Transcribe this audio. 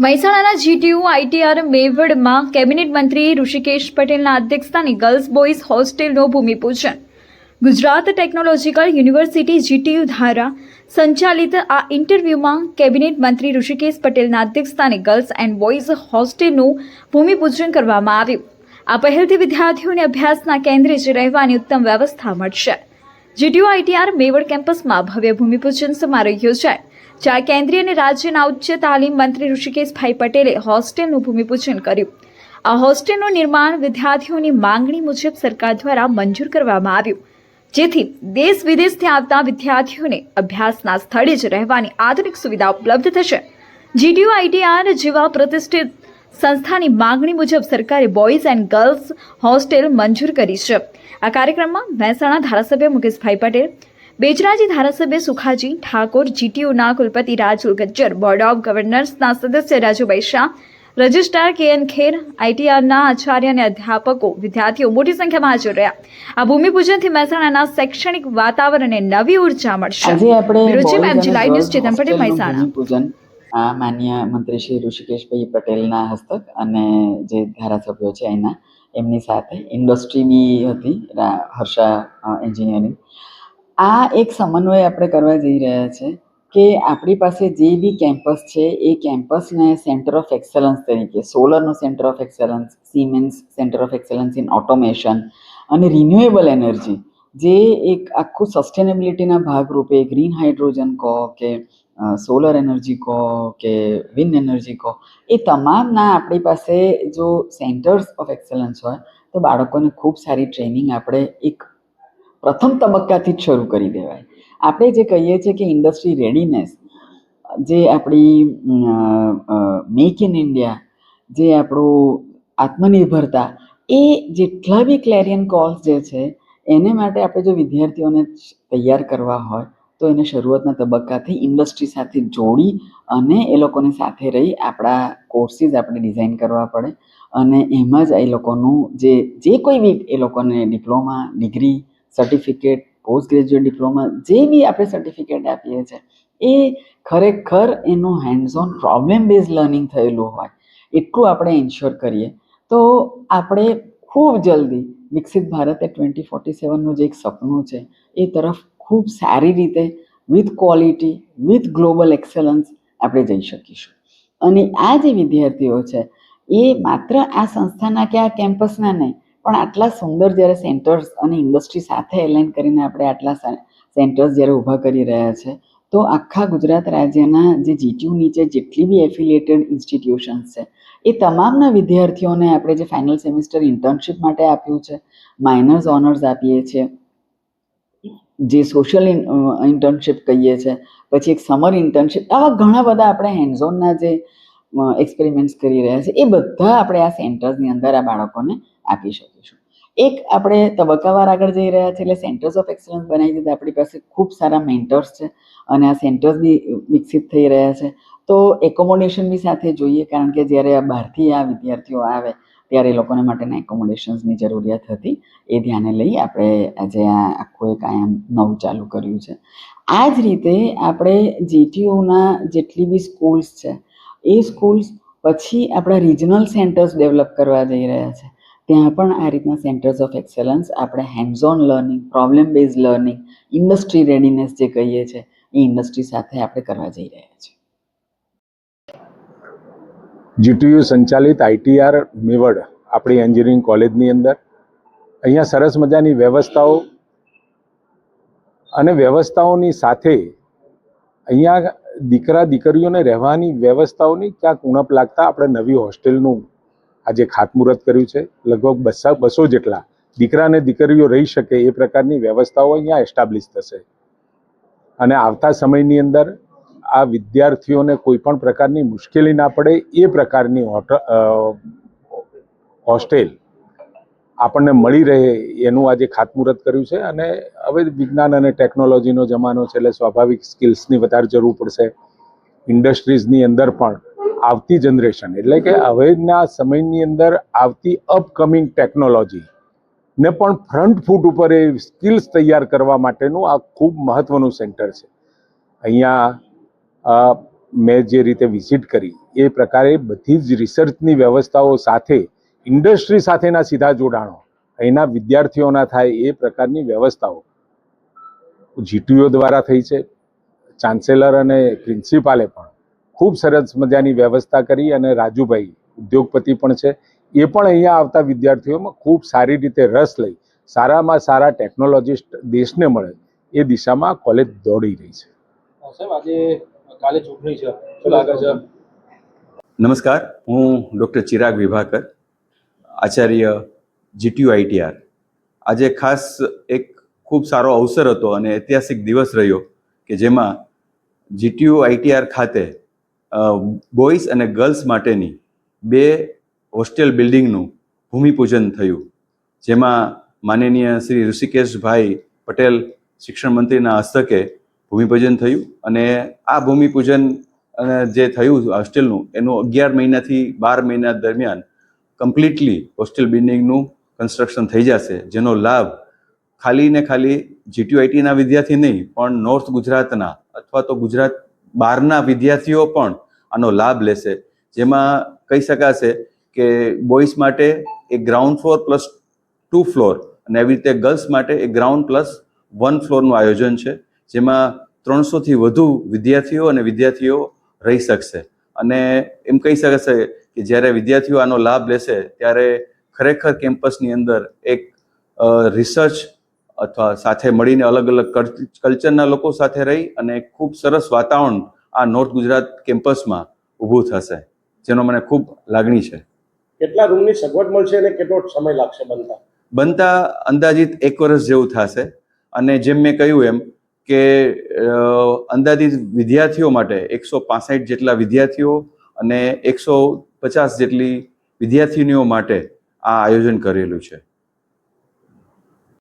મહેસાણાના GTU ITR મેવડમાં cabinet મંત્રી ઋષિકેશ પટેલના અધ્યક્ષસ્થાને ગર્લ્સ બોયઝ હોસ્ટેલનું ભૂમિપૂજન. ગુજરાત ટેકનોલોજીકલ યુનિવર્સિટી જીટીયુ દ્વારા સંચાલિત આ ઇન્ટરવ્યૂમાં કેબિનેટ મંત્રી ઋષિકેશ પટેલના અધ્યક્ષસ્થાને ગર્લ્સ એન્ડ બોયઝ હોસ્ટેલનું ભૂમિપૂજન કરવામાં આવ્યું. આ પહેલથી વિદ્યાર્થીઓને અભ્યાસના કેન્દ્રે જ રહેવાની ઉત્તમ વ્યવસ્થા મળશે. જીટીયુ આઈટીઆર મેવડ કેમ્પસમાં ભવ્ય ભૂમિપૂજન સમારોહ યોજાય. જ્યાં કેન્દ્રીય અને રાજ્યના ઉચ્ચ તાલીમ મંત્રી ઋષિકેશભાઈ પટેલે હોસ્ટેલનું ભૂમિપૂજન કર્યું. આ હોસ્ટેલનું નિર્માણ વિદ્યાર્થીઓની માંગણી મુજબ સરકાર દ્વારા મંજૂર કરવામાં આવ્યું. જેથી દેશ વિદેશથી આવતા વિદ્યાર્થીઓને અભ્યાસના સ્થળે જ રહેવાની આધુનિક સુવિધા ઉપલબ્ધ થશે. જીડીયુ આઈટીઆર જેવા પ્રતિષ્ઠિત સંસ્થાની માંગણી મુજબ સરકારે બોયઝ એન્ડ ગર્લ્સ હોસ્ટેલ મંજૂર કરી છે. આ કાર્યક્રમમાં મહેસાણા ધારાસભ્ય મુકેશભાઈ પટેલ બેચરાજી ધારાસભ્ય સુખાજી ઠાકોર જીટીયુના કુલપતિ રાજુલ ગજ્જર બોર્ડ ઓફ ગવર્નર્સના સદસ્ય Rajubhai Shah registrar K N Kher આઈટીઆરના આચાર્ય અને અધ્યાપકો વિદ્યાર્થીઓ મોટી સંખ્યામાં હાજર રહ્યા. આ ભૂમિપૂજનથી મહેસાણાના શૈક્ષણિક વાતાવરણને નવી ઊર્જા મળશે. આજે આપણે boys જુલાઈ ન્યૂઝ ચેતન પટેલ મહેસાણા. ભૂમિપૂજન. આ માન્ય મંત્રી શ્રી ઋષિકેશભાઈ પટેલના હસ્તક અને જે ધારાસભ્યો છે એના એમની સાથે ઇન્ડસ્ટ્રી બી હતી હર્ષા એન્જિનિયરિંગ આ એક સમન્વય આપણે કરવા જઈ રહ્યા છે કે આપણી પાસે જે બી કેમ્પસ છે, એ કેમ્પસને સેન્ટર ઓફ એક્સલન્સ તરીકે સોલરનું centre of excellence Siemens centre of excellence in automation અને રિન્યુએબલ એનર્જી જે એક આખું સસ્ટેનેબિલિટીના ભાગરૂપે ગ્રીન હાઇડ્રોજન કહો કે સોલર એનર્જી કહો કે વિન્ડ એનર્જી કહો, એ તમામના આપણી પાસે જો સેન્ટર્સ ઓફ એક્સલન્સ હોય, તો બાળકોને ખૂબ સારી ટ્રેનિંગ આપણે એક પ્રથમ તબક્કાથી જ શરૂ કરી દેવાય. આપણે જે કહીએ છીએ કે ઇન્ડસ્ટ્રી રેડીનેસ, જે આપણી મેક ઇન ઇન્ડિયા, જે આપણું આત્મનિર્ભરતા, એ જેટલા બી ક્લેરિયન કોલ્સ જે છે, એને માટે આપણે જો વિદ્યાર્થીઓને તૈયાર કરવા હોય, તો એને શરૂઆતના તબક્કાથી ઇન્ડસ્ટ્રી સાથે જોડી અને એ લોકોની સાથે રહી આપણા કોર્સીસ આપણે ડિઝાઇન કરવા પડે. અને એમાં જ એ લોકોનું જે જે કોઈ બી એ લોકોને diploma, degree certificate post graduate diploma જે બી આપણે સર્ટિફિકેટ આપીએ છીએ, એ ખરેખર એનું hands on problem base learning થયેલું હોય, એટલું આપણે ઇન્શ્યોર કરીએ. તો આપણે ખૂબ જલ્દી વિકસિત ભારત ટ્વેન્ટી ફોર્ટી સેવનનું જે એક સપનું છે, એ તરફ ખૂબ સારી રીતે with quality with global excellence આપણે જઈ શકીશું. અને આ જે વિદ્યાર્થીઓ છે, એ માત્ર આ સંસ્થાના કે આ કેમ્પસના નહીં પણ આટલા સુંદર જ્યારે સેન્ટર્સ અને ઇન્ડસ્ટ્રી સાથે એલાઇન કરીને આપણે આટલા સેન્ટર્સ જ્યારે ઊભા કરી રહ્યા છે, તો આખા ગુજરાત રાજ્યના જે જીટીયુ નીચે જેટલી બી એફિલિએટેડ ઇન્સ્ટિટ્યુશન્સ છે, એ તમામના વિદ્યાર્થીઓને આપણે જે ફાઇનલ સેમિસ્ટર ઇન્ટર્નશિપ માટે આપ્યું છે માઇનર્સ ઓનર્સ આપીએ છીએ, જે સોશિયલ ઇન્ટર્નશિપ કહીએ છીએ પછી એક સમર ઇન્ટર્નશિપ આવા ઘણા બધા આપણે હેન્ડઝોનના જે એક્સપેરિમેન્ટ્સ કરી રહ્યા છે, એ બધા આપણે આ સેન્ટર્સની અંદર આ બાળકોને આપી શકીશું એક આપણે તબક્કાવાર આગળ જઈ રહ્યા છે એટલે સેન્ટર્સ ઓફ એક્સલન્સ બનાવી દીધા. આપણી પાસે ખૂબ સારા મેન્ટર્સ છે અને આ સેન્ટર્સ બી વિકસિત થઈ રહ્યા છે. તો એકોમોડેશન બી સાથે જોઈએ, કારણ કે જ્યારે આ બહારથી આ વિદ્યાર્થીઓ આવે, ત્યારે એ લોકોને માટેના એકોમોડેશન્સની જરૂરિયાત હતી. એ ધ્યાને લઈ આપણે આજે આ આખું એક આયામ નવું ચાલુ કર્યું છે. આ જ રીતે આપણે જીટીયુના જેટલી બી સ્કૂલ્સ છે, એ સ્કૂલ્સ પછી આપણા રિજનલ સેન્ટર્સ ડેવલપ કરવા જઈ રહ્યા છે. ત્યાં પણ આ રીતના સેન્ટર્સ ઓફ એક્સેલન્સ આપણે hands on learning problem base learning industry readiness જે કહીએ છીએ એ ઇન્ડસ્ટ્રી સાથે આપણે કરવા જઈ રહ્યા છીએ. જીટીયુ સંચાલિત આઈટીઆર મેવડ આપણી એન્જિનિયરિંગ કોલેજની અંદર. અહીંયા સરસ મજાની વ્યવસ્થાઓ અને વ્યવસ્થાઓની સાથે અહીંયા દીકરા દીકરીઓને રહેવાની વ્યવસ્થાઓની ક્યાંક ઉણપ લાગતા આપણે નવી હોસ્ટેલનું આજે ખાતમુહૂર્ત કર્યું છે. લગભગ બસો બસો જેટલા દીકરા અને દીકરીઓ રહી શકે એ પ્રકારની વ્યવસ્થાઓ અહીંયા એસ્ટાબ્લિશ થશે. અને આવતા સમયની અંદર આ વિદ્યાર્થીઓને કોઈ પણ પ્રકારની મુશ્કેલી ના પડે એ પ્રકારની હોસ્ટેલ આપણને મળી રહે એનું આજે ખાતમુહૂર્ત કર્યું છે. અને હવે વિજ્ઞાન અને ટેકનોલોજીનો જમાનો છે એટલે સ્વાભાવિક સ્કિલ્સની વધારે જરૂર પડશે. ઇન્ડસ્ટ્રીઝની અંદર પણ આવતી જનરેશન એટલે કે હવેના સમયની અંદર આવતી અપકમિંગ ટેકનોલોજી ને પણ ફ્રન્ટ ફૂટ ઉપર એ સ્કિલ્સ તૈયાર કરવા માટેનું આ ખૂબ મહત્વનું સેન્ટર છે. અહીંયા મેં જે રીતે વિઝિટ કરી, એ પ્રકારે બધી જ રિસર્ચની વ્યવસ્થાઓ સાથે ઇન્ડસ્ટ્રી સાથેના સીધા જોડાણો, અહીંના વિદ્યાર્થીઓના થાય એ પ્રકારની વ્યવસ્થાઓ જીટીઓ દ્વારા થઈ છે. ચાન્સેલર અને પ્રિન્સિપાલે પણ ખૂબ સરસ મજાની વ્યવસ્થા કરી અને રાજુભાઈ ઉદ્યોગપતિ પણ છે. એ પણ અહીંયા આવતા વિદ્યાર્થીઓમાં ખૂબ સારી રીતે રસ લઈ સારામાં સારા ટેકનોલોજીસ્ટ દેશને મળે એ દિશામાં કોલેજ દોડી રહી છે. નમસ્કાર હું doctor Chirag Vibhakar Acharya GTU ITR આજે ખાસ એક ખૂબ સારો અવસર હતો અને ઐતિહાસિક દિવસ રહ્યો કે જેમાં જીટીયુ આઈટીઆર ખાતે બોયઝ અને ગર્લ્સ માટેની બે હોસ્ટેલ બિલ્ડિંગનું ભૂમિપૂજન થયું. જેમાં માનનીય શ્રી ઋષિકેશભાઈ પટેલ શિક્ષણ મંત્રીના હસ્તકે ભૂમિપૂજન થયું અને આ ભૂમિપૂજન અને જે થયું હોસ્ટેલનું એનું અગિયાર મહિનાથી બાર મહિના દરમિયાન કમ્પ્લીટલી હોસ્ટેલ બિલ્ડિંગનું કન્સ્ટ્રક્શન થઈ જશે, જેનો લાભ ખાલી ને ખાલી જીટીયુઆઈટીના વિદ્યાર્થી નહીં, પણ નોર્થ ગુજરાતના અથવા તો ગુજરાત બહારના વિદ્યાર્થીઓ પણ આનો લાભ લેશે. જેમાં કહી શકાશે કે બોયઝ માટે એક ground floor plus two floor અને એવી રીતે ગર્લ્સ માટે એક ગ્રાઉન્ડ પ્લસ વન ફ્લોરનું આયોજન છે, જેમાં ત્રણસોથી વધુ વિદ્યાર્થીઓ અને વિદ્યાર્થીઓ રહી શકશે. અને એમ કહી શકાશે કે જ્યારે વિદ્યાર્થીઓ આનો લાભ લેશે, ત્યારે ખરેખર કેમ્પસની અંદર એક રિસર્ચ અથવા સાથે મળીને અલગ અલગ કલ્ચરના લોકો સાથે રહી અને ખૂબ સરસ વાતાવરણ આ નોર્થ ગુજરાત કેમ્પસમાં ઊભું થશે જેનો મને ખૂબ લાગણી છે. કેટલા રૂમની સગવડ મળશે અને કેટલો સમય લાગશે બનતા? બનતા અંદાજિત એક વર્ષ જેવું થશે અને જેમ મેં કહ્યું એમ કે અંદાજિત વિદ્યાર્થીઓ માટે એકસો પાસઠ જેટલા વિદ્યાર્થીઓ અને એકસો પચાસ જેટલી વિદ્યાર્થીનીઓ માટે આ આયોજન કરેલું છે.